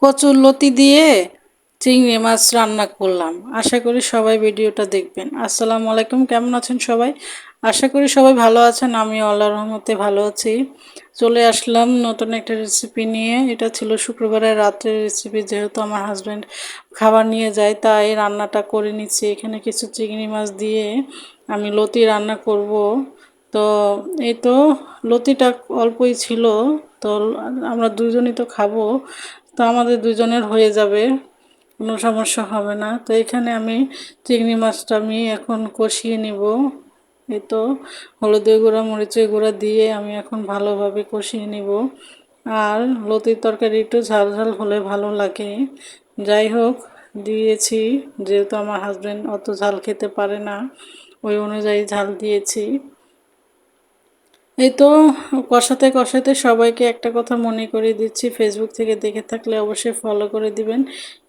কচুর লতি দিয়ে চিংড়ি মাছ রান্না করলাম। আশা করি সবাই ভিডিওটা দেখবেন। আসসালামু আলাইকুম, কেমন আছেন সবাই? আশা করি সবাই ভালো আছেন আমি আল্লাহ রহমতে ভালো আছি। চলে আসলাম নতুন একটা রেসিপি নিয়ে। এটা ছিল শুক্রবারের রাত্রের রেসিপি যেহেতু আমার হাজব্যান্ড খাবার নিয়ে যায়, তাই রান্নাটা করে নিচ্ছি। এখানে কিছু চিংড়ি মাছ দিয়ে আমি লতি রান্না করব। তো এই তো লতিটা অল্পই ছিল, তো আমরা দুজনই তো খাব। তো আমাদের দুজনের হয়ে যাবে, কোনো সমস্যা হবে না। তো এখানে আমি চিংড়ি মাছটা আমি এখন কষিয়ে নিব। এই তো হলুদের গুঁড়া, মরিচের গুঁড়া দিয়ে আমি এখন ভালোভাবে কষিয়ে নিব। আর লতির তরকারি একটু ঝাল ঝাল হলে ভালো লাগে। যাই হোক, দিয়েছি। যেহেতু আমার হাজব্যান্ড অত ঝাল খেতে পারে না, ওই অনুযায়ী ঝাল দিয়েছি। এই তো, কষাতে কষাতে সবাইকে একটা কথা মনে করে দিচ্ছি। ফেসবুক থেকে দেখে থাকলে অবশ্যই ফলো করে দিবেন।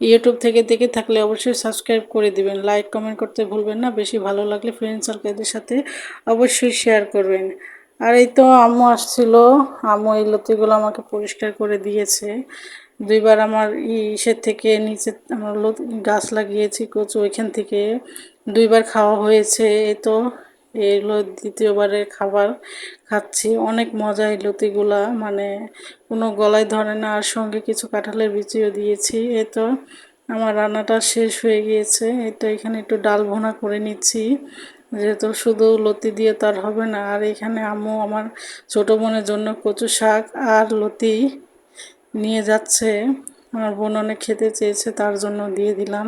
ইউটিউব থেকে দেখে থাকলে অবশ্যই সাবস্ক্রাইব করে দিবেন। লাইক কমেন্ট করতে ভুলবেন না। বেশি ভালো লাগলে ফ্রেন্ড সার্কেলদের সাথে অবশ্যই শেয়ার করবেন। আর এই তো আম্মু আসছিল। আম্মু এই লতিগুলো আমাকে পরিষ্কার করে দিয়েছে। দুইবার আমার ইসের থেকে নিচে আমার গাছ লাগিয়েছি কচু ওইখান থেকে। দুইবার খাওয়া হয়েছে। এই তো এগুলো দ্বিতীয়বারের খাবার খাচ্ছি। অনেক মজা এই লতিগুলা। মানে কোনো গলায় ধরে না। আর সঙ্গে কিছু কাঁঠালের বিচিও দিয়েছি। এ তো আমার রান্নাটা শেষ হয়ে গিয়েছে। তো এখানে একটু ডাল ভোনা করে নিচ্ছি। যেহেতু শুধু লতি দিয়ে তার হবে না। আর এখানে আম্মু আমার ছোটো বোনের জন্য কচু শাক আর লতি নিয়ে যাচ্ছে। আমার বোন অনেক খেতে চেয়েছে, তার জন্য দিয়ে দিলাম।